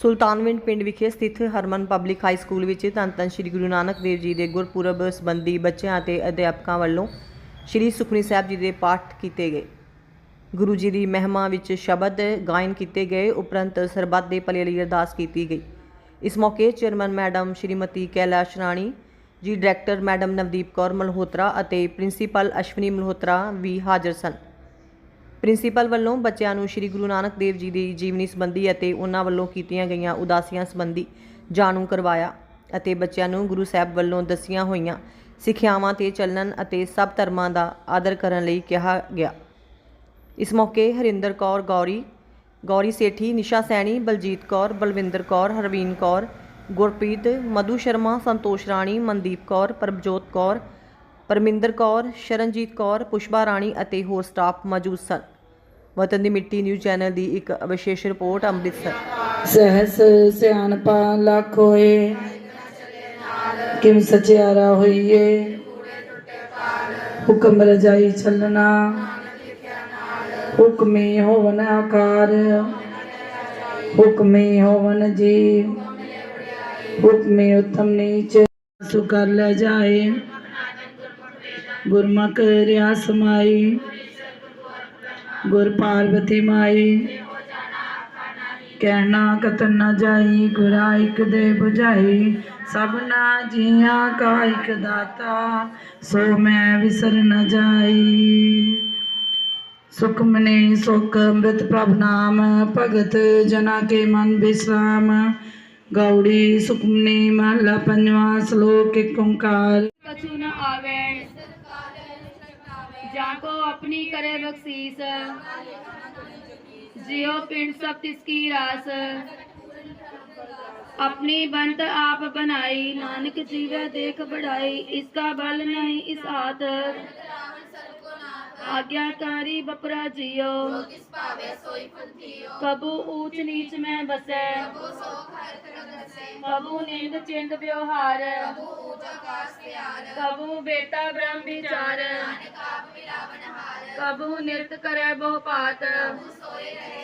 ਸੁਲਤਾਨਵਿੰਡ ਪਿੰਡ ਵਿਖੇ ਸਥਿਤ ਹਰਮਨ ਪਬਲਿਕ ਹਾਈ ਸਕੂਲ ਵਿੱਚ ਧੰਨ ਧੰਨ ਸ੍ਰੀ ਗੁਰੂ ਨਾਨਕ ਦੇਵ ਜੀ ਦੇ ਗੁਰਪੁਰਬ ਸੰਬੰਧੀ ਬੱਚਿਆਂ ਅਤੇ ਅਧਿਆਪਕਾਂ ਵੱਲੋਂ ਸ੍ਰੀ ਸੁਖਮਨੀ ਸਾਹਿਬ ਜੀ ਦੇ ਪਾਠ ਕੀਤੇ ਗਏ ਗੁਰੂ ਜੀ ਦੀ ਮਹਿਮਾ ਵਿੱਚ ਸ਼ਬਦ ਗਾਇਨ ਕੀਤੇ ਗਏ ਉਪਰੰਤ ਸਰਬੱਤ ਦੇ ਭਲੇ ਲਈ ਅਰਦਾਸ ਕੀਤੀ ਗਈ ਇਸ ਮੌਕੇ chairman madam Shrimati Kailash Rani ji director madam Navdeep Kaur Malhotra ਅਤੇ ਪ੍ਰਿੰਸੀਪਲ ਅਸ਼ਵਨੀ ਮਲਹੋਤਰਾ ਵੀ ਹਾਜ਼ਰ ਸਨ ਪ੍ਰਿੰਸੀਪਲ ਵੱਲੋਂ ਬੱਚਿਆਂ ਨੂੰ ਸ੍ਰੀ ਗੁਰੂ ਨਾਨਕ ਦੇਵ ਜੀ ਦੀ ਜੀਵਨੀ ਸੰਬੰਧੀ ਅਤੇ ਉਹਨਾਂ ਵੱਲੋਂ ਕੀਤੀਆਂ ਗਈਆਂ ਉਦਾਸੀਆਂ ਸੰਬੰਧੀ ਜਾਣੂ ਕਰਵਾਇਆ ਅਤੇ ਬੱਚਿਆਂ ਨੂੰ ਗੁਰੂ ਸਾਹਿਬ ਵੱਲੋਂ ਦਸੀਆਂ ਹੋਈਆਂ ਸਿੱਖਿਆਵਾਂ ਤੇ ਚੱਲਣ ਅਤੇ ਸਭ ਧਰਮਾਂ ਦਾ ਆਦਰ ਕਰਨ ਲਈ ਕਿਹਾ ਗਿਆ ਇਸ ਮੌਕੇ ਹਰਿੰਦਰ ਕੌਰ ਗੌਰੀ ਗੌਰੀ ਸੇਠੀ ਨਿਸ਼ਾ ਸੈਣੀ ਬਲਜੀਤ ਕੌਰ ਬਲਵਿੰਦਰ ਕੌਰ ਹਰਵੀਨ ਕੌਰ ਗੁਰਪ੍ਰੀਤ ਮਧੂ ਸ਼ਰਮਾ ਸੰਤੋਸ਼ ਰਾਣੀ ਮਨਦੀਪ ਕੌਰ ਪਰਮਜੋਤ ਕੌਰ ਪਰਮਿੰਦਰ ਕੌਰ ਸ਼ਰਨਜੀਤ ਕੌਰ ਪੁਸ਼ਪਾ ਰਾਣੀ ਅਤੇ ਹੋਰ ਸਟਾਫ ਮੌਜੂਦ ਸਨ ਵਤਨ ਦੀ ਮਿੱਟੀ ਨਿਊਜ਼ ਚੈਨਲ ਦੀ ਇੱਕ ਵਿਸ਼ੇਸ਼ ਰਿਪੋਰਟ ਅੰਮ੍ਰਿਤਸਰ ਸਹਸ ਸਿਆਣਪਾ ਲੱਖ ਹੋਏ ਕਿਮ ਸਚਿਆਰਾ ਹੋਈਏ ਹੁਕਮ ਰਜਾਈ ਛਲਣਾ ਹੁਕਮੇ ਹੋਵਨ ਆਕਾਰ ਹੁਕਮੇ ਹੋਵਨ ਜੀ ਹੁਕਮੇ ਉਤਮ ਨੀਚ ਸੁ ਕਰ ਲੈ ਜਾਏ ਗੁਰਮਖ ਰਿਆ ਸਮਾਈ ਗੁਰ ਪਾਰਵਤੀ ਮਾਈ ਕਹਿਣਾ ਕਤਨ ਨਾ ਜਾਈ ਗੁਰਾ ਇਕ ਦੇ ਬੁਝਾਈ ਸਭਨਾ ਜੀਆਂ ਕਾ ਇਕ ਦਾਤਾ ਸੋ ਮੈਂ ਵਿਸਰ ਨ ਜਾਈ ਸੁਖਮਨੀ ਸੁਖ ਅੰਮ੍ਰਿਤ ਪ੍ਰਭ ਨਾਮ ਭਗਤ ਜਨਾ ਕੇ ਮਨ ਬਿਸਰਾਮ ਗੌੜੀ ਸੁਖਮਨੀ ਮਹਲਾ ਪੰਜਵਾ ਸ਼ਲੋਕ ਓੰਕਾਰ ਕਛੂ ਨ ਆਵੇ जाको अपनी करे बख्शीस जियो पिंड सब तिसकी रास अपनी बंत आप बनाई नानक जीवे देख बढ़ाई इसका बल नहीं इस आत ਆਗਿਆਕਾਰੀ ਬਪਰਾ ਜਿਓ ਜੋ ਕਿਸ ਭਾਵੇ ਸੋਈ ਫੰਤੀਓ ਕਬੂ ਊਚ ਨੀਚ ਮੈਂ ਬਸੈ ਕਬੂ ਸੋਖ ਹਰ ਕਰ ਦਸੈ ਕਬੂ ਨੀਂਦ ਚਿੰਦ ਵਿਵਹਾਰ ਕਬੂ ਊਚ ਆਕਾਸ ਪਿਆਰ ਕਬੂ ਬੇਤਾ ਬ੍ਰਹਮ ਵਿਚਾਰ ਨਾਨਕ ਆਪ ਮਿਲਾਵਨ ਹਾਰ ਕਬੂ ਨਿਰਤ ਕਰੈ ਬਹੁ ਪਾਤ ਕਬੂ ਸੋਏ ਰਹੇ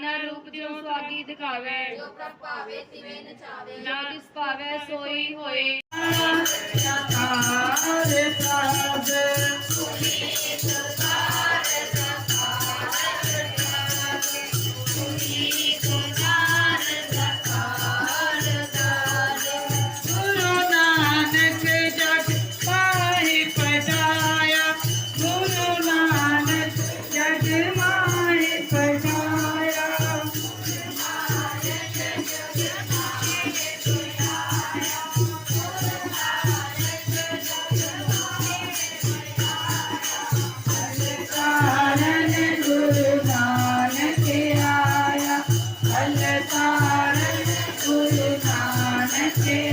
ਨਾਨਾ ਰੂਪ ਜਿਉ ਸੁਆਗੀ ਦਿਖਾਵੇ ਜੋ ਪ੍ਰਭ ਭਾਵੇ ਤਿਵੇਂ ਨਚਾਵੇ ਨਾ ਤਿਸ ਭਾਵੇ ਸੋਈ ਹੋਏ ਸਤਾਰੇ ਸਾਜੇ ਸੁਣੀ ਸਤਾਰੇ Good night, dear.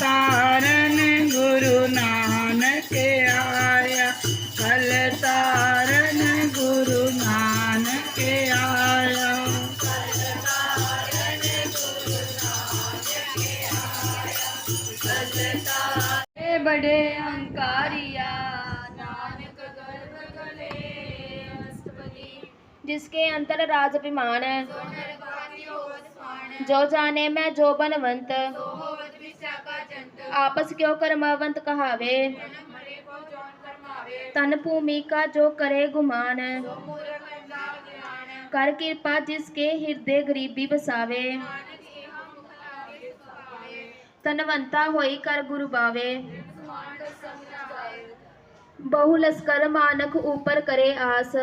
तारण गुरु नानक आया कल तारण गुरु नानक आया बड़े अहंकारिया जिसके अंतर राज अभिमान है जो जाने मैं जो बनवंत तो आपस क्यों कर्मावंत कहावे तन भूमि का जो करे गुमान कर कृपा जिसके हृदय गरीबी बसावे तनवंता होई कर गुरु बावे बहु मानक ऊपर करे आस